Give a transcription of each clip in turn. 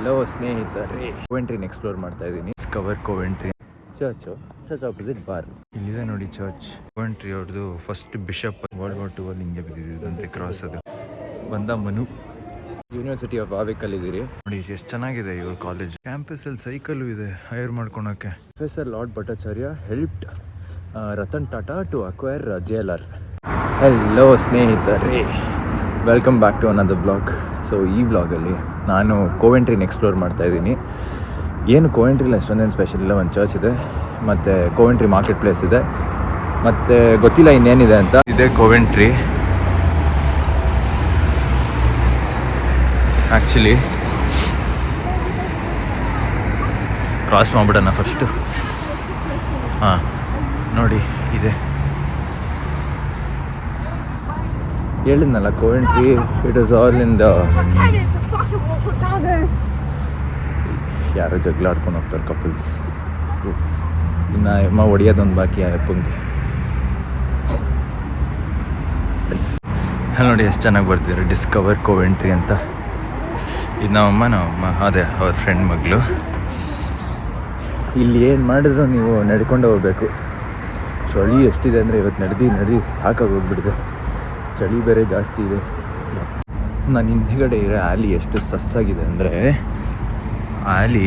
Hello ಸ್ನೇಹಿತರೆ ಕೋವೆಂಟ್ರಿನ explore ಮಾಡ್ತಾ ಇದ್ದೀನಿ. Discover Coventry church church opposite bar ಇಲ್ಲಿದೆ ನೋಡಿ ಚರ್ಚ್ ಕೋವೆಂಟ್ರಿ ಅವ್ರದ್ದು first bishop world war two ಅಲ್ಲಿ ಹಿಂಗೆ ಬಿದ್ದಿದ್ದಂತೆ ಕ್ರಾಸ್ ಅದು. ಬಂದ ಮನು. ಯೂನಿವರ್ಸಿಟಿ ಆಫ್ ಆವೇಕಲ್ ಇದ್ದೀರಿ. ನೋಡಿ ಎಷ್ಟು ಚೆನ್ನಾಗಿದೆ ಇವ್ರ ಕಾಲೇಜ್ ಕ್ಯಾಂಪಸ್ ಅಲ್ಲಿ ಸೈಕಲ್ ಇದೆ ಹೈರ್ ಮಾಡ್ಕೊಳಕ್ಕೆ. Professor Lord Bhattacharya helped Ratan Tata to acquire J L R hello ಸ್ನೇಹಿತರೆ. Welcome back to another blog so ಈ ಬ್ಲಾಗಲ್ಲಿ ನಾನು ಕೋವೆಂಟ್ರಿನ ಎಕ್ಸ್ಪ್ಲೋರ್ ಮಾಡ್ತಾ ಇದ್ದೀನಿ. ಏನು ಕೋವೆಂಟ್ರಿಲಿ ಅಷ್ಟೊಂದೇನು ಸ್ಪೆಷಲ್ ಇಲ್ಲ, ಒಂದು ಚರ್ಚ್ ಇದೆ, ಮತ್ತು ಕೋವೆಂಟ್ರಿ ಮಾರ್ಕೆಟ್ ಪ್ಲೇಸ್ ಇದೆ, ಮತ್ತು ಗೊತ್ತಿಲ್ಲ ಇನ್ನೇನಿದೆ ಅಂತ. ಇದೆ ಕೋವೆಂಟ್ರಿ ಆ್ಯಕ್ಚುಲಿ ಕ್ರಾಸ್ ಮಾಡ್ಬಿಡೋಣ ಫಸ್ಟು ಹಾಂ, ನೋಡಿ, ಇದೆ. ಹೇಳಿದ್ನಲ್ಲ Coventry it is all in the ಯಾರೋ ಜಗಳ ಆಡ್ಕೊಂಡು ಹೋಗ್ತಾರೆ ಕಪಲ್ಸ್ ಇನ್ನು ಹೊಡಿಯೋದೊಂದು ಬಾಕಿ ಆ ಅಪ್ಪಂಗೆ ನೋಡಿ, ಎಷ್ಟು ಚೆನ್ನಾಗಿ ಬರ್ತಿದ್ರು ಡಿಸ್ಕವರ್ ಕೋವೆಂಟ್ರಿ ಅಂತ. ಇದು ನಮ್ಮಮ್ಮ ನಮ್ಮಮ್ಮ. ಅದೇ, ಅವ್ರ ಫ್ರೆಂಡ್ ಮಗಳು. ಇಲ್ಲಿ ಏನು ಮಾಡಿದ್ರು ನೀವು ನಡ್ಕೊಂಡು ಹೋಗ್ಬೇಕು. ಚಳಿ ಎಷ್ಟಿದೆ ಅಂದರೆ ಇವತ್ತು ನಡೆದು ನಡೆದು ಸಾಕಾಗಿ ಹೋಗ್ಬಿಟ್ಟಿದೆ ಚಳಿ ಬೇರೆ ಜಾಸ್ತಿ ಇದೆ. ನಾನು ಹಿಂದೆಗಡೆ ಇರೋ ಆಲಿ ಎಷ್ಟು ಸಸ್ಸಾಗಿದೆ ಅಂದರೆ ಆಲಿ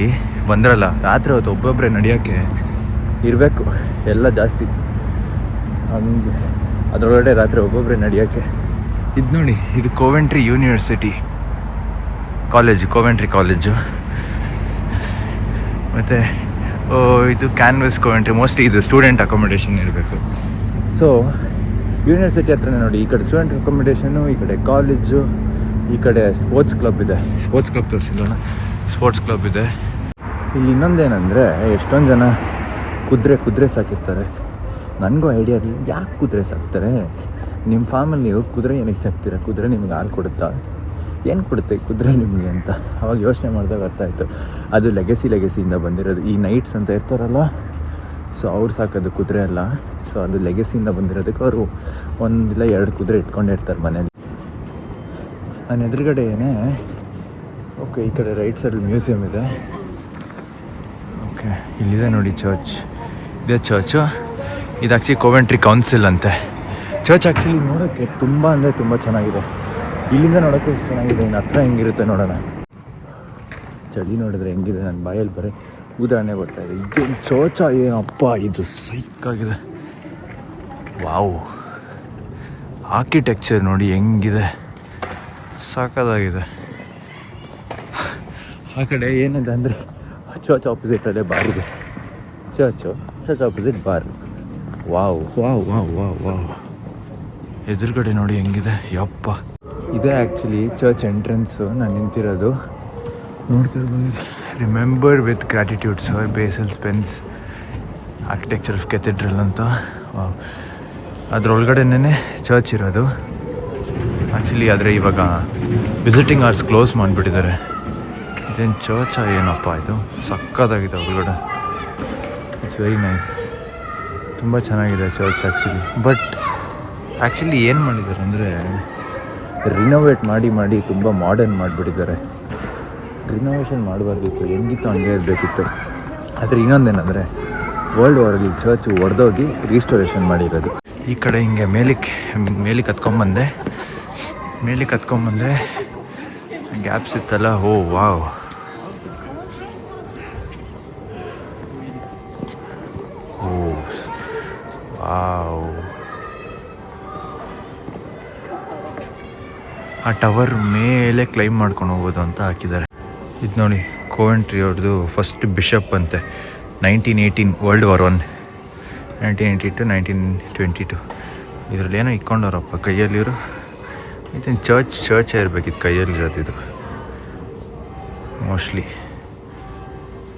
ಬಂದ್ರಲ್ಲ ರಾತ್ರಿ ಹೊತ್ತು ಒಬ್ಬೊಬ್ಬರೇ ನಡೆಯೋಕ್ಕೆ ಇರಬೇಕು ಎಲ್ಲ ಜಾಸ್ತಿ. ಹಂಗೆ ಅದರೊಳಗಡೆ ರಾತ್ರಿ ಒಬ್ಬೊಬ್ಬರೇ ನಡೆಯೋಕ್ಕೆ ಇದು ನೋಡಿ ಇದು Coventry university college Coventry college ಮತ್ತು ಇದು ಕ್ಯಾನ್ವಸ್ ಕೋವೆಂಟ್ರಿ ಮೋಸ್ಟ್ಲಿ ಇದು ಸ್ಟೂಡೆಂಟ್ ಅಕೊಮಿಡೇಷನ್ ಇರಬೇಕು. ಸೊ ಯೂನಿವರ್ಸಿಟಿ ಹತ್ರನೇ ನೋಡಿ ಈ ಕಡೆ ಸ್ಟೂಡೆಂಟ್ ಅಕೊಮಿಡೇಷನು ಈ ಕಡೆ ಕಾಲೇಜು ಈ ಕಡೆ ಸ್ಪೋರ್ಟ್ಸ್ ಕ್ಲಬ್ ಇದೆ. ಸ್ಪೋರ್ಟ್ಸ್ ಕ್ಲಬ್ ತೋರಿಸಿಲ್ಲ ಸ್ಪೋರ್ಟ್ಸ್ ಕ್ಲಬ್ ಇದೆ. ಇಲ್ಲಿ ಇನ್ನೊಂದೇನೆಂದರೆ ಎಷ್ಟೊಂದು ಜನ ಕುದುರೆ ಕುದುರೆ ಸಾಕಿರ್ತಾರೆ. ನನಗೂ ಐಡಿಯಾ ಇರಲಿಲ್ಲ ಯಾಕೆ ಕುದುರೆ ಸಾಕ್ತಾರೆ? ನಿಮ್ಮ ಫಾರ್ಮಲ್ಲಿ ನೀವು ಕುದುರೆ ಏನಕ್ಕೆ ಸಾಕ್ತೀರ? ಕುದುರೆ ನಿಮ್ಗೆ ಹಾಲು ಕೊಡುತ್ತಾ? ಏನು ಕೊಡುತ್ತೆ ಕುದುರೆ ನಿಮಗೆ ಅಂತ? ಅವಾಗ ಯೋಚನೆ ಮಾಡಿದಾಗ ಅರ್ಥ ಆಯಿತು. ಅದು ಲೆಗಸಿ ಲೆಗಸಿಯಿಂದ ಬಂದಿರೋದು. ಈ ನೈಟ್ಸ್ ಅಂತ ಇರ್ತಾರಲ್ಲ ಸೊ ಅವ್ರು ಸಾಕೋದು ಕುದುರೆ ಅಲ್ಲ. ಸೊ ಅದು ಲೆಗಸಿಯಿಂದ ಬಂದಿರೋದಕ್ಕೆ ಅವರು ಒಂದಿಲ್ಲ ಎರಡು ಕುದುರೆ ಇಟ್ಕೊಂಡಿರ್ತಾರೆ ಮನೇಲಿ. ನನ್ನ ಎದುರುಗಡೆ ಏನೇ, ಓಕೆ, ಈ ಕಡೆ ರೈಟ್ ಸೈಡಲ್ಲಿ ಮ್ಯೂಸಿಯಮ್ ಇದೆ. ಓಕೆ, ಇಲ್ಲಿದೆ ನೋಡಿ ಚರ್ಚ್ ಇದೆ ಚರ್ಚು ಇದು ಆ್ಯಕ್ಚುಲಿ ಕೋವೆಂಟ್ರಿ ಕೌನ್ಸಿಲ್ ಅಂತೆ. ಚರ್ಚ್ ಆ್ಯಕ್ಚುಲಿ ನೋಡೋಕ್ಕೆ ತುಂಬ ಅಂದರೆ ತುಂಬ ಚೆನ್ನಾಗಿದೆ. ಇಲ್ಲಿಂದ ನೋಡೋಕ್ಕೆ ಚೆನ್ನಾಗಿದೆ? ಇನ್ನು ಹತ್ರ ಹೆಂಗಿರುತ್ತೆ ನೋಡೋಣ. ಚಳಿ ನೋಡಿದ್ರೆ ಹೆಂಗಿದೆ? ನನ್ನ ಬಾಯಲ್ಲಿ ಬರೀ ಉದಾಹರಣೆ ಬರ್ತಾ ಇದೆ. ಇದು ಚೋಚ ಏನಪ್ಪ ಇದು ಸೈಕಾಗಿದೆ ವಾವ್. ಆರ್ಕಿಟೆಕ್ಚರ್ ನೋಡಿ ಹೆಂಗಿದೆ. ಸಾಕದಾಗಿದೆ. ಆ ಕಡೆ ಏನಿದೆ ಅಂದರೆ ಚರ್ಚ್ ಅದೇ ಬಾರ್ ಇದೆ. Church church opposite bar wow wow wow wow wow. ಎದುರುಗಡೆ ನೋಡಿ ಹೆಂಗಿದೆ. ಯಪ್ಪ. ಇದೆ ಆ್ಯಕ್ಚುಲಿ ಚರ್ಚ್ ಎಂಟ್ರೆನ್ಸು ನಾನು ನಿಂತಿರೋದು. ನೋಡ್ತಿರ್ಬೋದು remember with gratitude sir Basil Spence architecture of cathedral ಅಂತ. ವಾವ್. ಅದರೊಳಗಡೆನೇ ಚರ್ಚ್ ಇರೋದು. ಆ್ಯಕ್ಚುಲಿ ಆದರೆ ಇವಾಗ ವಿಸಿಟಿಂಗ್ ಅವರ್ಸ್ ಕ್ಲೋಸ್ ಮಾಡಿಬಿಟ್ಟಿದ್ದಾರೆ. ಇದೇನು ಚರ್ಚ್ ಏನಪ್ಪ ಇದು? ಸಕ್ಕತ್ತಾಗಿದೆ ಒಳಗಡೆ. ಇಟ್ಸ್ ವೆರಿ ನೈಸ್ ತುಂಬ ಚೆನ್ನಾಗಿದೆ ಚರ್ಚ್ ಆ್ಯಕ್ಚುಲಿ ಬಟ್ ಆ್ಯಕ್ಚುಲಿ ಏನು ಮಾಡಿದ್ದಾರೆ ಅಂದರೆ ರಿನೋವೇಟ್ ಮಾಡಿ ಮಾಡಿ ತುಂಬ ಮಾಡರ್ನ್ ಮಾಡಿಬಿಟ್ಟಿದ್ದಾರೆ. ರಿನೋವೇಷನ್ ಮಾಡಬಾರ್ದಿತ್ತು. ಹೆಂಗಿತ್ತು ಹಂಗೆ ಇರಬೇಕಿತ್ತು. ಆದರೆ ಇನ್ನೊಂದೇನೆಂದರೆ ವರ್ಲ್ಡ್ ವಾರಲ್ಲಿ ಚರ್ಚ್ ಒಡೆದೋಗಿ ರೀಸ್ಟೋರೇಷನ್ ಮಾಡಿರೋದು. ಈ ಕಡೆ ಹಿಂಗೆ ಮೇಲಿಕ್ಕೆ ಮೇಲಿಕ್ ಹತ್ಕೊಂಬಂದೆ ಮೇಲಿಕ್ಕೆ ಹತ್ಕೊಂಬಂದೆ ಗ್ಯಾಪ್ಸ್ ಇತ್ತಲ್ಲ ಓ, ವಾವ್. Oh, wow. ಆ ಟವರ್ ಮೇಲೆ ಕ್ಲೈಮ್ ಮಾಡ್ಕೊಂಡು ಹೋಗೋದು ಅಂತ ಹಾಕಿದ್ದಾರೆ. ಇದು ನೋಡಿ ಕೋವೆಂಟ್ರಿ ಅವ್ರದ್ದು ಫಸ್ಟ್ ಬಿಷಪ್ ಅಂತೆ. Nineteen eighteen world war one nineteen eighty two nineteen twenty two ಇದರಲ್ಲಿ ಏನೋ ಕೈಯಲ್ಲಿ ಕೈಯಲ್ಲಿರು. ಇದನ್ನು ಚರ್ಚ್ ಚರ್ಚೇ ಇರಬೇಕಿತ್ತು ಇದು. ಮೋಸ್ಟ್ಲಿ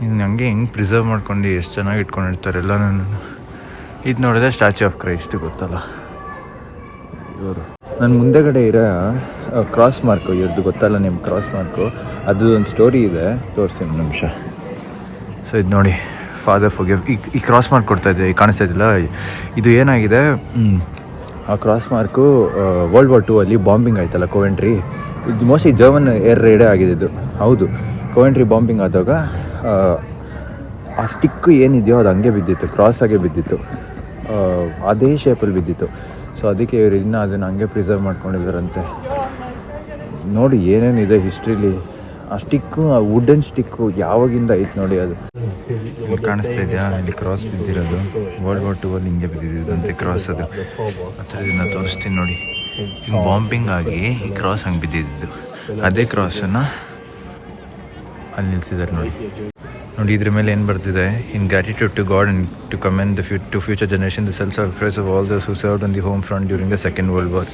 ಇನ್ನು ಹಂಗೆ ಹೆಂಗೆ ಪ್ರಿಸರ್ವ್ ಮಾಡ್ಕೊಂಡು ಎಷ್ಟು ಚೆನ್ನಾಗಿ ಇಟ್ಕೊಂಡಿರ್ತಾರೆ ಎಲ್ಲನೂ ಇದು ನೋಡಿದ್ರೆ ಸ್ಟ್ಯಾಚ್ಯೂ ಆಫ್ ಕ್ರೈಸ್ಟ್ ಗೊತ್ತಲ್ಲ. ಇವರು. ನನ್ನ ಮುಂದೆಗಡೆ ಇರೋ ಕ್ರಾಸ್ ಮಾರ್ಕು ಇವ್ರದ್ದು ಗೊತ್ತಲ್ಲ ನಿಮ್ಮ ಕ್ರಾಸ್ ಮಾರ್ಕು ಅದು ಒಂದು ಸ್ಟೋರಿ ಇದೆ. ತೋರಿಸ್ತೀನಿ ನಿಮಿಷ. ಸೊ ಇದು ನೋಡಿ. ಫಾದರ್ ಫೋಗೆ ಈ ಕ್ರಾಸ್ ಮಾರ್ಕ್ ಕೊಡ್ತಾ ಇದೆ ಕಾಣಿಸ್ತಾ ಇದ್ದಿಲ್ಲ? ಇದು ಏನಾಗಿದೆ? ಆ cross mark world war two ಅಲ್ಲಿ ಬಾಂಬಿಂಗ್ ಆಯ್ತಲ್ಲ ಕೋವೆಂಟ್ರಿ ಇದು ಮೋಸ್ಟ್ಲಿ ಜರ್ಮನ್ ಏರ್ ರೈಡೇ ಆಗಿದೆ ಇದು. ಹೌದು. ಕೋವೆಂಟ್ರಿ ಬಾಂಬಿಂಗ್ ಆದಾಗ ಆ, ಸ್ಟಿಕ್ಕು ಏನಿದೆಯೋ ಅದು ಹಂಗೆ ಬಿದ್ದಿತ್ತು ಕ್ರಾಸ್ ಆಗೇ ಬಿದ್ದಿತ್ತು. ಅದೇ ಶೇಪಲ್ಲಿ ಬಿದ್ದಿತ್ತು. ಸೊ ಅದಕ್ಕೆ ಇವರು ಇನ್ನೂ ಅದನ್ನು ಹಂಗೆ ಪ್ರಿಸರ್ವ್ ಮಾಡ್ಕೊಂಡಿದ್ದಾರಂತೆ. ನೋಡಿ ಏನೇನಿದೆ ಹಿಸ್ಟ್ರಿಲಿ ಆ ಸ್ಟಿಕ್ಕು, ಆ ವುಡನ್ ಸ್ಟಿಕ್ಕು ಯಾವಾಗಿಂದ ಐತೆ ನೋಡಿ ಅದು. ಕಾಣಿಸ್ತಾ ಇದೆಯಾ? ಇಲ್ಲಿ ಕ್ರಾಸ್ ಬಿದ್ದಿರೋದು. ವರ್ಲ್ಡ್ ವಾರ್ ಟು ಅಲ್ಲಿ ಹಿಂಗೆ ಬಿದ್ದಿದ್ದಂತೆ ಕ್ರಾಸ್ ಅದು. ದಿನ ತೋರಿಸ್ತೀನಿ ನೋಡಿ. ಬಾಂಬಿಂಗ್ ಆಗಿ ಈ ಕ್ರಾಸ್ ಹಂಗೆ ಬಿದ್ದಿದ್ದು. ಅದೇ ಕ್ರಾಸನ್ನು ಅಲ್ಲಿ ನಿಲ್ಸಿದ್ದಾರೆ ನೋಡಿ. ನೋಡಿ, ಇದ್ರ ಮೇಲೆ ಏನು ಬರ್ತಿದೆ? In gratitude to God and to commend the few to future generation the self surprise of all those who serve on the home front during the second world war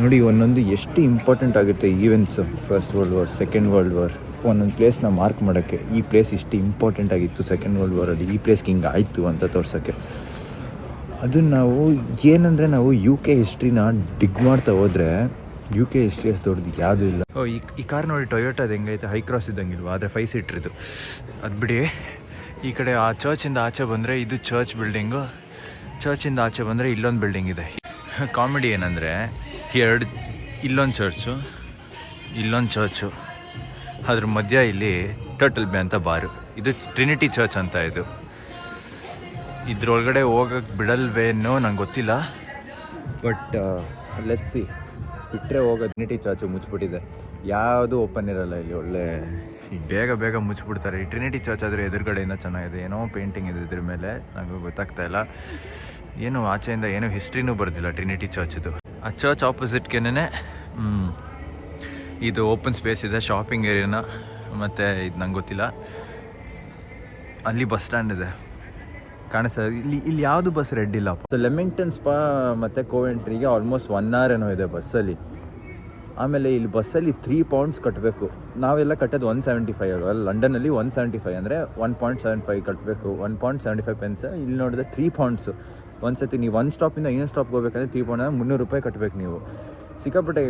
ನೋಡಿ, ಒಂದೊಂದು ಎಷ್ಟು ಇಂಪಾರ್ಟೆಂಟ್ ಆಗುತ್ತೆ events first world war second world war ಒಂದೊಂದು ಪ್ಲೇಸ್ನ mark ಮಾಡೋಕ್ಕೆ. ಈ place ಇಷ್ಟು important ಆಗಿತ್ತು ಸೆಕೆಂಡ್ ವರ್ಲ್ಡ್ ವಾರಲ್ಲಿ ಈ ಪ್ಲೇಸ್ಗೆ ಹಿಂಗೆ ಆಯಿತು ಅಂತ ತೋರ್ಸೋಕ್ಕೆ. ಅದನ್ನು ನಾವು ಏನಂದರೆ ನಾವು ಯು ಕೆ ಹಿಸ್ಟ್ರಿನ ಡಿಗ್ ಮಾಡ್ತಾ ಹೋದರೆ ಯು ಕೆ ಹಿಸ್ಟ್ರಿ ಅಷ್ಟು ದೊಡ್ಡದು ಯಾವುದೂ ಇಲ್ಲ. ಓ, ಈ ಈ ಕಾರ್ ನೋಡಿ ಟೊಯೋಟೋದು ಹೆಂಗೈತೆ? ಹೈ ಕ್ರಾಸ್ ಇದ್ದಂಗಿಲ್ವಾ? ಆದರೆ ಫೈ ಸೀಟ್ರಿದು ಅದು ಬಿಡಿ. ಈ ಕಡೆ ಆ ಚರ್ಚಿಂದ ಆಚೆ ಬಂದರೆ ಇದು ಚರ್ಚ್ ಬಿಲ್ಡಿಂಗು ಚರ್ಚಿಂದ ಆಚೆ ಬಂದರೆ ಇಲ್ಲೊಂದು ಬಿಲ್ಡಿಂಗ್ ಇದೆ. ಕಾಮಿಡಿ ಏನಂದರೆ ಎರಡು ಇಲ್ಲೊಂದು ಚರ್ಚು ಇಲ್ಲೊಂದು ಚರ್ಚು ಅದ್ರ ಮಧ್ಯ ಇಲ್ಲಿ ಟರ್ಟಲ್ ಬೇ ಅಂತ ಬಾರು. ಇದು ಟ್ರಿನಿಟಿ ಚರ್ಚ್ ಅಂತ ಇದು. ಇದ್ರೊಳಗಡೆ ಹೋಗಕ್ಕೆ ಬಿಡಲ್ವೇನೋ ನಂಗೆ ಗೊತ್ತಿಲ್ಲ. ಬಟ್ ಸಿ ಬಿಟ್ಟರೆ ಹೋಗೋ ಟ್ರಿನಿಟಿ ಚರ್ಚು ಮುಚ್ಚಿಬಿಟ್ಟಿದೆ ಯಾವುದು ಓಪನ್ ಇರಲ್ಲ ಇಲ್ಲಿ ಒಳ್ಳೆ ಬೇಗ ಬೇಗ ಮುಚ್ಚಿಬಿಡ್ತಾರೆ ಈ ಟ್ರಿನಿಟಿ ಚರ್ಚ್ ಆದರೆ ಎದುರುಗಡೆಯಿಂದ ಚೆನ್ನಾಗಿದೆ. ಏನೋ ಪೇಂಟಿಂಗ್ ಇದೆ ಇದ್ರ ಮೇಲೆ. ನನಗೆ ಗೊತ್ತಾಗ್ತಾ ಇಲ್ಲ. ಏನು ಆಚೆಯಿಂದ ಏನೂ ಹಿಸ್ಟ್ರಿನೂ ಬರೋದಿಲ್ಲ ಟ್ರಿನಿಟಿ ಚರ್ಚ್ದು ಆ ಚರ್ಚ್ ಆಪೋಸಿಟ್ಗೆನೇ ಇದು ಓಪನ್ ಸ್ಪೇಸ್ ಇದೆ ಶಾಪಿಂಗ್ ಏರಿಯಾನ ಮತ್ತು ಇದು ನಂಗೆ ಗೊತ್ತಿಲ್ಲ. ಅಲ್ಲಿ ಬಸ್ ಸ್ಟ್ಯಾಂಡ್ ಇದೆ. ಕಾಣಿಸ್ತಾ ಇಲ್ಲಿ ಇಲ್ಲಿ ಯಾವುದು ಬಸ್ ರೆಡ್ ಇಲ್ಲ ಲೆಮಿಂಗ್ಟನ್ ಸ್ಪಾ ಮತ್ತು ಕೋವೆಂಟ್ರಿಗೆ ಆಲ್ಮೋಸ್ಟ್ ಒನ್ ಅವರ್ ಏನೋ ಇದೆ ಬಸ್ಸಲ್ಲಿ ಆಮೇಲೆ ಇಲ್ಲಿ ಬಸ್ಸಲ್ಲಿ ತ್ರೀ ಪೌಂಡ್ಸ್ ಕಟ್ಟಬೇಕು ನಾವೆಲ್ಲ ಕಟ್ಟೋದು ಒನ್ ಸೆವೆಂಟಿ ಫೈವ್ ಅಲ್ವಾ? ಲಂಡನಲ್ಲಿ ಒನ್ ಸೆವೆಂಟಿ ಫೈವ್ ಅಂದರೆ ಒನ್ ಪಾಯಿಂಟ್ ಸೆವೆನ್ ಫೈವ್ ಕಟ್ಟಬೇಕು one point seventy five pence ಇಲ್ಲಿ ನೋಡಿದ್ರೆ ತ್ರೀ ಪೌಂಡ್ಸು ಒಂದು ಸತಿ ನೀವು ಒಂದು ಸ್ಟಾಪಿಂದ ಇನ್ನೊಂದು ಸ್ಟಾಪ್ಗೆ ಹೋಗ್ಬೇಕಂದ್ರೆ ಅಂದರೆ ಮುನ್ನೂರು ರೂಪಾಯಿ ಕಟ್ಟಬೇಕು ನೀವು. ಸಿಕ್ಕಾಪಟ್ಟೆ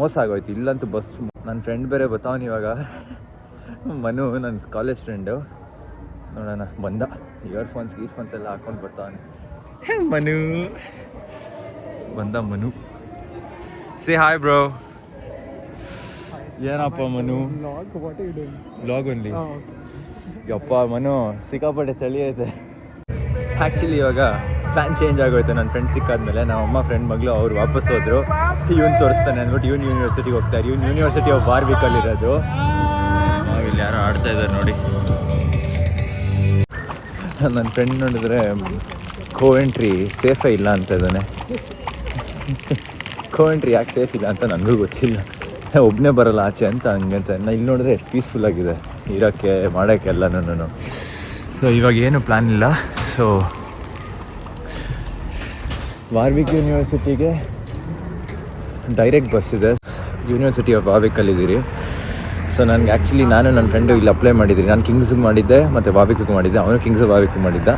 ಮೋಸ ಆಗೋಯ್ತು. ಇಲ್ಲಂತೂ ಬಸ್ ನನ್ನ ಫ್ರೆಂಡ್ ಬೇರೆ ಬರ್ತಾವನು ಇವಾಗ. ಮನು ನನ್ನ ಕಾಲೇಜ್ ಫ್ರೆಂಡು ನೋಡೋಣ, ಬಂದ. ಇಯರ್ಫೋನ್ಸ್ ಗೀರ್ಫೋನ್ಸ್ ಎಲ್ಲ ಹಾಕೊಂಡು ಬರ್ತಾವನೆ. ಮನು. ಬಂದ ಮನು. ಸೇ ಹಾಯ್ ಬ್ರೋ ಏನಪ್ಪ, ಮನು? Log only. ಯಪ್ಪ, ಮನು. ಸಿಕ್ಕಾಪಟ್ಟೆ ಚಳಿ ಐತೆ. ಆ್ಯಕ್ಚುಲಿ ಇವಾಗ ಪ್ಲ್ಯಾನ್ ಚೇಂಜ್ ಆಗೋಯ್ತು. ನನ್ನ ಫ್ರೆಂಡ್ ಸಿಕ್ಕಾದ್ಮೇಲೆ ನಮ್ಮ ಅಮ್ಮ ಫ್ರೆಂಡ್ ಮಗಳು ಅವ್ರು ವಾಪಸ್ ಹೋದ್ರು. ಇವನ್ ತೋರಿಸ್ತಾನೆ ಅಂದ್ಬಿಟ್ಟು ಇವ್ನು ಯೂನಿವರ್ಸಿಟಿಗೆ ಹೋಗ್ತಾರೆ ಇವ್ನು ಯೂನಿವರ್ಸಿಟಿ ಆಫ್ ಬಾರ್ವಿಕಲ್ಲಿ ಇರೋದು. ಇಲ್ಲಿ ಯಾರೋ ಆಡ್ತಾ ಇದ್ದಾರೆ ನೋಡಿ. ನನ್ನ ಫ್ರೆಂಡ್ ನೋಡಿದ್ರೆ ಕೋ ಎಂಟ್ರಿ ಸೇಫೇ ಇಲ್ಲ ಅಂತ ಇದ್ದಾನೆ. ಕೋ ಎಂಟ್ರಿ ಯಾಕೆ ಸೇಫ್ ಇಲ್ಲ ಅಂತ ನನಗೂ ಗೊತ್ತಿಲ್ಲ. ಒಬ್ಬನೇ ಬರಲ್ಲ ಆಚೆ ಅಂತ ಹಂಗೆ ಅಂತ. ನಾ ಇಲ್ಲಿ ನೋಡಿದ್ರೆ ಎಷ್ಟು ಪೀಸ್ಫುಲ್ ಆಗಿದೆ. ಇರೋಕ್ಕೆ ಮಾಡೋಕ್ಕೆ ಎಲ್ಲನೂ ಸೊ ಇವಾಗ ಏನು ಪ್ಲ್ಯಾನ್ ಇಲ್ಲ. ಸೊ ವಾರ್ವಿಕ್ ಯೂನಿವರ್ಸಿಟಿಗೆ ಡೈರೆಕ್ಟ್ ಬಸ್ ಇದೆ. ಯೂನಿವರ್ಸಿಟಿ ಆಫ್ ವಾವಿಕಲ್ಲಿದ್ದೀರಿ ಸೊ ನನಗೆ ಆ್ಯಕ್ಚುಲಿ ನಾನು ನನ್ನ ಫ್ರೆಂಡು ಇಲ್ಲಿ ಅಪ್ಲೈ ಮಾಡಿದ್ದೀನಿ. ನಾನು ಕಿಂಗ್ಸ್ಗೆ ಮಾಡಿದ್ದೆ, ಮತ್ತು ವಾರ್ವಿಕ್ಗೆ ಮಾಡಿದ್ದೆ. ಅವನು ಕಿಂಗ್ಸ್ ವಾರ್ವಿಕ್ ಮಾಡಿದ್ದ.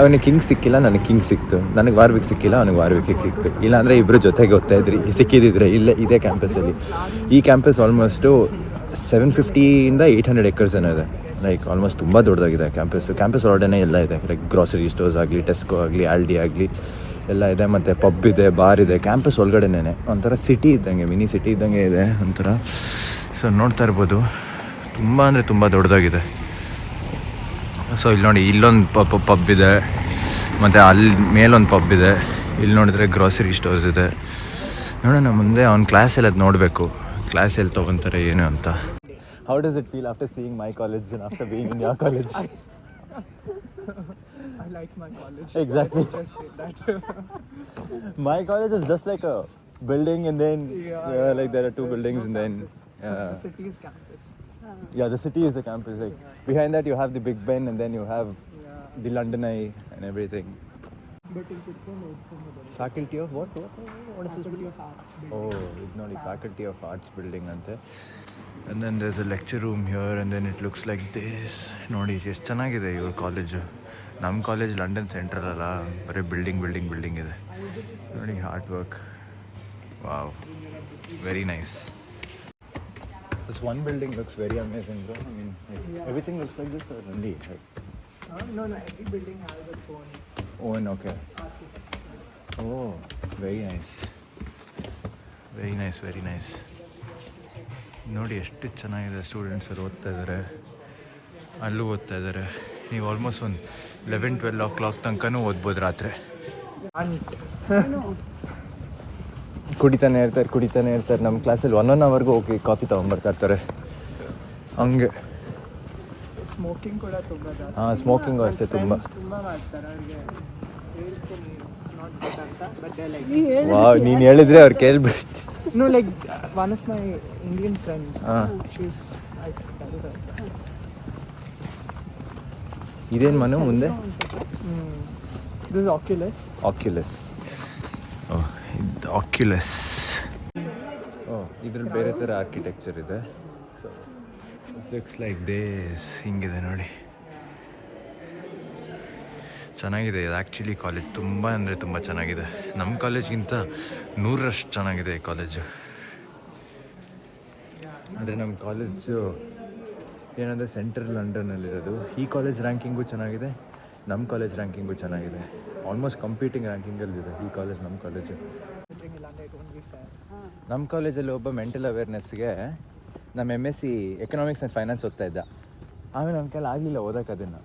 ಅವನಿಗೆ ಕಿಂಗ್ ಸಿಕ್ಕಿಲ್ಲ, ನನಗೆ ಕಿಂಗ್ ಸಿಕ್ತು. ನನಗೆ ವಾರ್ವಿಕ್ ಸಿಕ್ಕಿಲ್ಲ, ಅವನಿಗೆ ವಾರ್ವಿಕ್ ಸಿಕ್ತು. ಇಲ್ಲಾಂದರೆ ಇಬ್ಬರು ಜೊತೆಗೆ ಓದ್ತಾ ಇದ್ರಿ. ಸಿಕ್ಕಿದ್ದಿದ್ರೆ ಇಲ್ಲೇ ಇದೇ ಕ್ಯಾಂಪಸಲ್ಲಿ ಈ ಕ್ಯಾಂಪಸ್ ಆಲ್ಮೋಸ್ಟು ಸೆವೆನ್ ಫಿಫ್ಟಿಯಿಂದ ಏಯ್ಟ್ ಹಂಡ್ರೆಡ್ ಎಕರ್ಸ್ ಏನೋ ಇದೆ. ಲೈಕ್ ಆಲ್ಮೋಸ್ಟ್ ತುಂಬ ದೊಡ್ಡದಾಗಿದೆ ಕ್ಯಾಂಪಸ್ ಕ್ಯಾಂಪಸ್ ಒಳಗಡೆ ಎಲ್ಲ ಇದೆ. ಲೈಕ್ ಗ್ರಾಸರಿ ಸ್ಟೋರ್ಸ್ ಆಗಲಿ ಟೆಸ್ಕೋ ಆಗಲಿ ಆಲ್ಡಿ ಆಗಲಿ. ಎಲ್ಲ ಇದೆ, ಮತ್ತು ಪಬ್ ಇದೆ ಬಾರ್ ಇದೆ ಕ್ಯಾಂಪಸ್ ಒಳಗಡೆನೇ ಒಂಥರ ಸಿಟಿ ಇದ್ದಂಗೆ ಮಿನಿ ಸಿಟಿ ಇದ್ದಂಗೆ ಇದೆ ಒಂಥರ. ಸೊ ನೋಡ್ತಾ ಇರ್ಬೋದು. ತುಂಬ ಅಂದರೆ ತುಂಬ ದೊಡ್ಡದಾಗಿದೆ. ಸೊ ಇಲ್ಲಿ ನೋಡಿ, ಇಲ್ಲೊಂದು ಪಬ್ ಪಬ್ ಇದೆ. ಮತ್ತು ಅಲ್ಲಿ ಮೇಲೊಂದು ಪಬ್ ಇದೆ. ಇಲ್ಲಿ ನೋಡಿದ್ರೆ ಗ್ರಾಸರಿ ಸ್ಟೋರ್ಸ್ ಇದೆ. ನೋಡೋಣ, ಮುಂದೆ ಅವ್ನ ಕ್ಲಾಸಲ್ಲಿ ಅದು ನೋಡಬೇಕು. ಕ್ಲಾಸ್ ಎಲ್ಲಿ ತೊಗೊತಾರೆ, ಏನು ಅಂತ. How does it feel after seeing my college after being in your college I like my college. Exactly. Let's just say that. My college is just like a building, and then Yeah, uh, like there are two There's buildings, no and then campus. uh, the city's campus. yeah, the city is the campus. Like behind that, you have the Big Ben, and then you have Yeah. the London Eye and everything. But in Kurkund, Kurkund, Faculty of what? What, what is this? Faculty of Arts. Oh, it's not the Faculty of Arts building, ante. And then there's a lecture room here, and then it looks like this. ನೋಡಿ ಎಷ್ಟು ಚೆನ್ನಾಗಿದೆ ಇವ್ರ college ನಮ್ಮ college London ಸೆಂಟ್ರಲ್ಲ ಅಲ್ಲ ಬರೀ building building building ಇದೆ ನೋಡಿ hard work wow very nice This one building looks very amazing, bro. I mean, like, everything looks like this, or only like, Uh, no, no, every building has its own own, okay. Oh, very nice. Very nice, very nice. ನೋಡಿ ಎಷ್ಟು ಚೆನ್ನಾಗಿದೆ students ಅವ್ರು ಓದ್ತಾ ಇದ್ದಾರೆ ಅಲ್ಲೂ ಓದ್ತಾ ಇದ್ದಾರೆ ನೀವು ಆಲ್ಮೋಸ್ಟ್ ಒಂದು ಲೆವೆನ್ ಟ್ವೆಲ್ ಓ ಕ್ಲಾಕ್ ತನಕನೂ ಓದ್ಬೋದು ರಾತ್ರಿ. ಕುಡಿತಾನೆ ಇರ್ತಾರೆ ಕುಡಿತಾನೆ ಇರ್ತಾರೆ. ನಮ್ಮ ಕ್ಲಾಸಲ್ಲಿ ಒನ್ ಒನ್ ಅವರ್ಗೂ ಹೋಗಿ ಕಾಫಿ ತೊಗೊಂಬರ್ತಾ ಇರ್ತಾರೆ. ಹಂಗೆ. ಸ್ಮೋಕಿಂಗ್ ಕೂಡ ತುಂಬ ಹಾಂ ಸ್ಮೋಕಿಂಗು ಅಷ್ಟೇ ತುಂಬ. ನೀನು ಹೇಳಿದ್ರೆ ಅವ್ರು ಕೇಳ್ಬಿಡ್ತೀನಿ no like one of my Indian friends ಇದೇನು ಮನೆ ಮುಂದೆ? ಆಕ್ಯುಲಸ್ ಆಕ್ಯುಲಸ್ ಓ ಇದು ಆಕ್ಯುಲಸ್ ಓ ಇದ್ರಲ್ಲಿ ಬೇರೆ ಥರ ಆರ್ಕಿಟೆಕ್ಚರ್ ಇದೆ. ಲುಕ್ಸ್ ಲೈಕ್ ದೇಸ್ ಹಿಂಗಿದೆ ನೋಡಿ. ಚೆನ್ನಾಗಿದೆ. ಇದು ಆ್ಯಕ್ಚುಲಿ ಕಾಲೇಜ್ ತುಂಬ ಅಂದರೆ ತುಂಬ ಚೆನ್ನಾಗಿದೆ. ನಮ್ಮ ಕಾಲೇಜ್ಗಿಂತ ನೂರರಷ್ಟು ಚೆನ್ನಾಗಿದೆ ಈ ಕಾಲೇಜು ಅಂದರೆ ನಮ್ಮ ಕಾಲೇಜು ಏನಂದರೆ ಸೆಂಟ್ರಲ್ ಲಂಡನ್ನಲ್ಲಿರೋದು. ಈ ಕಾಲೇಜ್ ರ್ಯಾಂಕಿಂಗು ಚೆನ್ನಾಗಿದೆ ನಮ್ಮ ಕಾಲೇಜ್ ರ್ಯಾಂಕಿಂಗು ಚೆನ್ನಾಗಿದೆ. ಆಲ್ಮೋಸ್ಟ್ ಕಂಪೀಟಿಂಗ್ ರ್ಯಾಂಕಿಂಗಲ್ಲಿದೆ ಈ ಕಾಲೇಜ್ ನಮ್ಮ ಕಾಲೇಜು ನಮ್ಮ ಕಾಲೇಜಲ್ಲಿ ಒಬ್ಬ ಮೆಂಟಲ್ ಅವೇರ್ನೆಸ್ಗೆ ನಮ್ಮ M S C economics and finance ಓದ್ತಾ ಇದ್ದ. ಆಮೇಲೆ ನನ್ನ ಕೈಲಿ ಆಗಲಿಲ್ಲ ಓದೋಕೆ ಅದನ್ನು.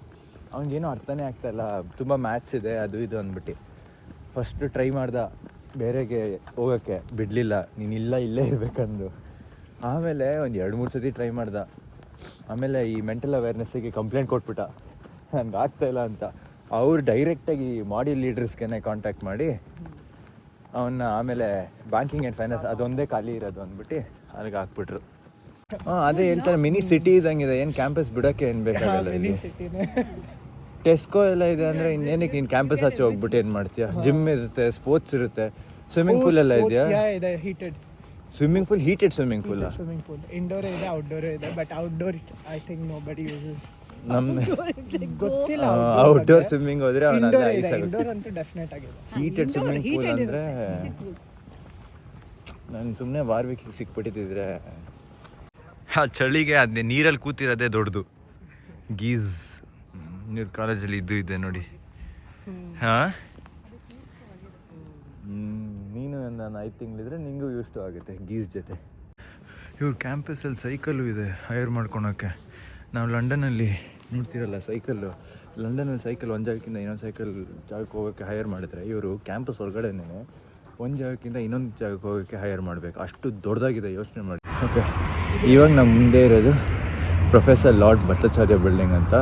ಅವ್ನಿಗೇನು ಅರ್ಥನೇ ಇಲ್ಲ, ತುಂಬ ಮ್ಯಾಥ್ಸ್ ಇದೆ, ಅದು ಇದು ಅಂದ್ಬಿಟ್ಟು. ಫಸ್ಟು ಟ್ರೈ ಮಾಡ್ದೆ, ಬೇರೆಗೆ ಹೋಗೋಕ್ಕೆ ಬಿಡಲಿಲ್ಲ, ನೀನು ಇಲ್ಲ, ಇಲ್ಲೇ ಇರಬೇಕಂದು. ಆಮೇಲೆ ಒಂದು ಎರಡು ಮೂರು ಸತಿ ಟ್ರೈ ಮಾಡ್ದ. ಆಮೇಲೆ ಈ ಮೆಂಟಲ್ ಅವೇರ್ನೆಸ್ಸಿಗೆ ಕಂಪ್ಲೇಂಟ್ ಕೊಟ್ಬಿಟ್ಟ. ನನಗೆ ಆಗ್ತಾ ಇಲ್ಲ ಅಂತ. ಅವ್ರು ಡೈರೆಕ್ಟಾಗಿ ಮಾಡಿ ಲೀಡರ್ಸ್ಗೆ ಕಾಂಟ್ಯಾಕ್ಟ್ ಮಾಡಿ ಅವನ್ನ ಆಮೇಲೆ ಬ್ಯಾಂಕಿಂಗ್ ಆ್ಯಂಡ್ ಫೈನಾನ್ಸ್ ಅದೊಂದೇ ಖಾಲಿ ಇರೋದು ಅಂದ್ಬಿಟ್ಟು ಅಲ್ಲಿಗೆ ಹಾಕ್ಬಿಟ್ರು. ಹಾಂ ಅದೇ ಹೇಳ್ತಾರೆ ಮಿನಿ ಸಿಟಿ ಇದ್ದಂಗಿದೆ ಏನು ಕ್ಯಾಂಪಸ್ ಬಿಡೋಕ್ಕೆ ಏನು ಬೇಕಾಗಲ್ಲ ಟೆಸ್ಕೋ ಎಲ್ಲ ಇದೆ ಅಂದರೆ ಇನ್ನೇನಕ್ಕೆ ನೀನು ಕ್ಯಾಂಪಸ್ ಆಚೆ ಹೋಗ್ಬಿಟ್ಟು ಏನು ಮಾಡ್ತೀಯ? ಜಿಮ್ ಇರುತ್ತೆ ಸ್ಪೋರ್ಟ್ಸ್ ಇರುತ್ತೆ ಸ್ವಿಮ್ಮಿಂಗ್ ಪೂಲ್ ಎಲ್ಲ ಇದೆಯಾ? Swimming pool heated swimming pool swimming pool indoor ಇದೆ ಔಟ್ಡೋರ್ ಇದೆ but outdoor I think nobody uses ನಮ್ಮ ಗೊತ್ತಿಲ್ಲ ಔಟ್ಡೋರ್ ಸ್ವಿಮ್ಮಿಂಗ್ ಹೋದ್ರೆ ಅವನ ಇಂಡೋರ್ ಐಸ್ ಇಂಡೋರ್ ಅಂತೂ ಡೆಫಿನೆಟ್ ಆಗಿದೆ. ಹೀಟೆಡ್ ಸ್ವಿಮ್ಮಿಂಗ್ ಪೂಲ್ ಅಂದ್ರೆ ನಾನು ಸುಮ್ಮನೆ ವಾರ್ವಿಕ್ ಸಿಕ್ಬಿಟ್ಟಿದ್ರೆ ಆ ಚಳಿಗೆ ಅದೇ ನೀರಲ್ಲಿ ಕೂತಿರೋದೇ ದೊಡ್ಡದು. ಗೀಸ್. ನೀರು ಕಾಲೇಜಲ್ಲಿ ಇದ್ದು ಇದೆ ನೋಡಿ. ಹಾಂ? ನೀನು ಐದು ತಿಂಗಳಿದ್ರೆ ನಿಂಗೂ ಯೂಸ್ಟು ಆಗುತ್ತೆ, ಗೀಸ್ ಜೊತೆ. ಇವ್ರ ಕ್ಯಾಂಪಸಲ್ಲಿ ಸೈಕಲ್ಲು ಇದೆ ಹೈರ್ ಮಾಡ್ಕೊಳೋಕ್ಕೆ. ನಾವು ಲಂಡನಲ್ಲಿ ನೋಡ್ತಿರಲ್ಲ ಸೈಕಲ್ಲು ಲಂಡನಲ್ಲಿ ಸೈಕಲ್ ಒಂದು ಜಾಗಕ್ಕಿಂತ ಇನ್ನೊಂದು ಸೈಕಲ್ ಜಾಗಕ್ಕೆ ಹೋಗೋಕ್ಕೆ ಹೈರ್ ಮಾಡಿದರೆ, ಇವರು ಕ್ಯಾಂಪಸ್ ಹೊರಗಡೆನೇ ಒಂದು ಜಾಗಕ್ಕಿಂತ ಇನ್ನೊಂದು ಜಾಗಕ್ಕೆ ಹೋಗೋಕ್ಕೆ ಹೈರ್ ಮಾಡಬೇಕು. ಅಷ್ಟು ದೊಡ್ಡದಾಗಿದೆ ಯೋಚನೆ ಮಾಡಿ. ಓಕೆ ಇವಾಗ ನಮ್ಮ ಮುಂದೆ ಇರೋದು ಪ್ರೊಫೆಸರ್ ಲಾರ್ಡ್ ಭಟ್ಟಾಚಾರ್ಯ ಬಿಲ್ಡಿಂಗ್ ಅಂತ.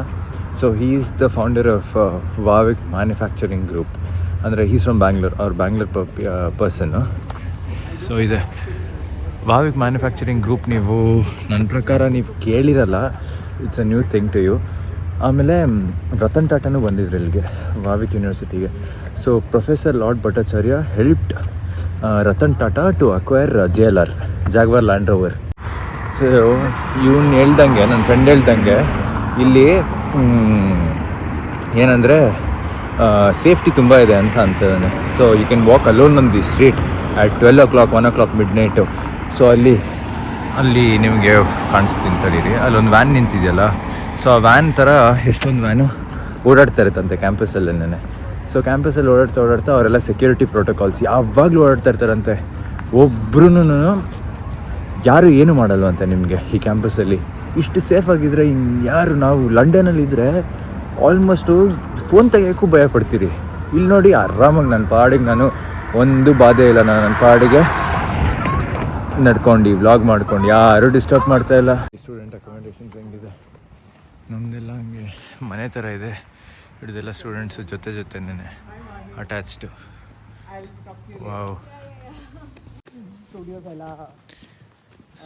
So he is the founder of Warwick manufacturing group ಅಂದರೆ ಹೀಸ್ ಫ್ರಮ್ ಬ್ಯಾಂಗ್ಳೂರ್ ಅವ್ರ ಬ್ಯಾಂಗ್ಳೂರ್ ಪರ್ಸನ್ನು ಸೊ ಇದೆ. ವಾವಿಕ್ ಮ್ಯಾನುಫ್ಯಾಕ್ಚರಿಂಗ್ ಗ್ರೂಪ್ ನೀವು ನನ್ನ ಪ್ರಕಾರ ನೀವು ಕೇಳಿರಲ್ಲ it's a new thing to you ಆಮೇಲೆ ರತನ್ ಟಾಟಾನು ಬಂದಿದ್ರು ಇಲ್ಲಿಗೆ ವಾವಿಕ್ ಯೂನಿವರ್ಸಿಟಿಗೆ so professor lord Bhattacharya helped Ratan Tata to acquire J L R Jaguar land rover so ಇವ್ನು ಹೇಳ್ದಂಗೆ ನನ್ನ ಫ್ರೆಂಡ್ ಹೇಳ್ದಂಗೆ, ಇಲ್ಲಿ ಏನಂದರೆ ಸೇಫ್ಟಿ ತುಂಬ ಇದೆ ಅಂತ ಅಂತಿದ್ದಾನೆ so you can walk alone on the street at twelve o'clock one o'clock midnight so ಅಲ್ಲಿ ಅಲ್ಲಿ ನಿಮಗೆ ಕಾಣಿಸ್ತೀನಿ ತಡೀರಿ ಅಲ್ಲೊಂದು ವ್ಯಾನ್ ನಿಂತಿದೆಯಲ್ಲ? ಸೊ ಆ ವ್ಯಾನ್ ಥರ ಎಷ್ಟೊಂದು ವ್ಯಾನು ಓಡಾಡ್ತಾ ಇರುತ್ತಂತೆ ಕ್ಯಾಂಪಸಲ್ಲೇ ಸೊ ಕ್ಯಾಂಪಸಲ್ಲಿ ಓಡಾಡ್ತಾ ಓಡಾಡ್ತಾ ಅವರೆಲ್ಲ ಸೆಕ್ಯೂರಿಟಿ ಪ್ರೋಟೋಕಾಲ್ಸ್ ಯಾವಾಗಲೂ ಓಡಾಡ್ತಾ ಇರ್ತಾರಂತೆ. ಒಬ್ರು ಯಾರು ಏನು ಮಾಡಲ್ವಂತೆ ನಿಮಗೆ ಈ ಕ್ಯಾಂಪಸಲ್ಲಿ ಇಷ್ಟು ಸೇಫ್ ಆಗಿದ್ರೆ ಇನ್ನು ಯಾರು ನಾವು ಲಂಡನಲ್ಲಿದ್ದರೆ ಆಲ್ಮೋಸ್ಟು ಫೋನ್ ತೆಗಿಯೋಕ್ಕೂ ಭಯ ಪಡ್ತೀರಿ. ಇಲ್ಲಿ ನೋಡಿ, ಆರಾಮಾಗಿ ನನ್ನ ಪಾಡಿಗೆ ನಾನು ಒಂದು ಬಾಧೆ ಇಲ್ಲ ನಾನು ನನ್ನ ಪಾಡಿಗೆ. ನಡ್ಕೊಂಡು ವ್ಲಾಗ್ ಮಾಡ್ಕೊಂಡು, ಯಾರು ಡಿಸ್ಟರ್ಬ್ ಮಾಡ್ತಾ ಇಲ್ಲ. ಸ್ಟೂಡೆಂಟ್ ಅಕಾಮಿಡೇಷನ್ಸ್ ಹೆಂಗಿದೆ? ನಮ್ದೆಲ್ಲ ಹಂಗೆ, ಮನೆ ಥರ ಇದೆ. ಹಿಡಿದೆಲ್ಲ ಸ್ಟೂಡೆಂಟ್ಸ್ ಜೊತೆ ಜೊತೆನೇ ಅಟ್ಯಾಚ್ಡು ವಾವ್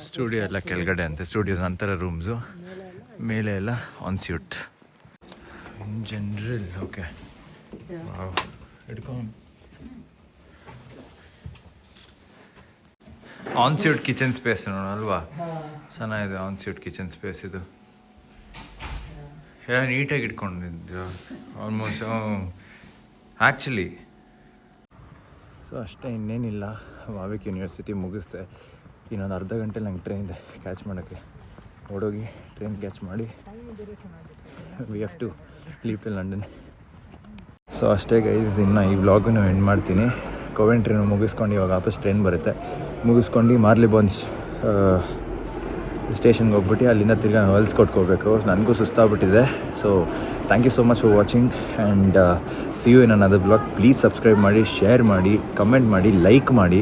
ಸ್ಟುಡಿಯೋ ಎಲ್ಲ ಕೆಳಗಡೆ ಅಂತೆ ಸ್ಟುಡಿಯೋಸ್ ನಂತರ ರೂಮ್ಸು ಮೇಲೆ ಎಲ್ಲ en suite in general okay ಹಿಡ್ಕೊಂಡು ಆನ್ ಸ್ಯೂಟ್ ಕಿಚನ್ ಸ್ಪೇಸ್ ನೋಡಲ್ವಾ ಚೆನ್ನಾಗಿದೆ ಆನ್ ಸ್ಯೂಟ್ ಕಿಚನ್ ಸ್ಪೇಸ್ ಇದು ಎಲ್ಲ ನೀಟಾಗಿ ಇಟ್ಕೊಂಡಿದ್ರು ಆಲ್ಮೋಸ್ಟ್ ಆ್ಯಕ್ಚುಲಿ ಸೊ ಅಷ್ಟೇ ಇನ್ನೇನಿಲ್ಲ ವಾವಿಕ್ ಯೂನಿವರ್ಸಿಟಿ ಮುಗಿಸ್ದೆ ಇನ್ನೊಂದು ಅರ್ಧ ಗಂಟೆ ನಂಗೆ ಟ್ರೈನ್ ಇದೆ ಕ್ಯಾಚ್ ಮಾಡೋಕ್ಕೆ ಓಡೋಗಿ ಟ್ರೈನ್ ಕ್ಯಾಚ್ ಮಾಡಿ we have to leave to London so ಅಷ್ಟೇ ಗೈಸ್ ಇನ್ನು ಈ ವ್ಲಾಗನ್ನು ಎಂಡ್ ಮಾಡ್ತೀನಿ. ಕೋವೆನ್ ಮುಗಿಸ್ಕೊಂಡು ಇವಾಗ ವಾಪಸ್ ಟ್ರೈನ್ ಬರುತ್ತೆ. ಮುಗಿಸ್ಕೊಂಡು ಮಾರ್ಲಿ ಬೌನ್ಸ್ ಸ್ಟೇಷನ್ಗೆ ಹೋಗ್ಬಿಟ್ಟು ಅಲ್ಲಿಂದ ತಿರ್ಗಿ ನಾನು ಹೊಲ್ಸ್ ಕೊಟ್ಕೋಬೇಕು ನನಗೂ ಸುಸ್ತಾಗ್ಬಿಟ್ಟಿದೆ. So thank you so much for watching and see you in another blog please subscribe ಮಾಡಿ ಶೇರ್ ಮಾಡಿ ಕಮೆಂಟ್ ಮಾಡಿ ಲೈಕ್ ಮಾಡಿ.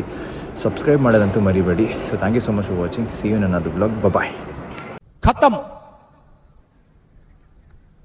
ಸಬ್ಸ್ಕ್ರೈಬ್ ಮಾಡೋದಂತೂ ಮರಿಬೇಡಿ. So thank you so much for watching see you in another blog bye ಖತಮ್.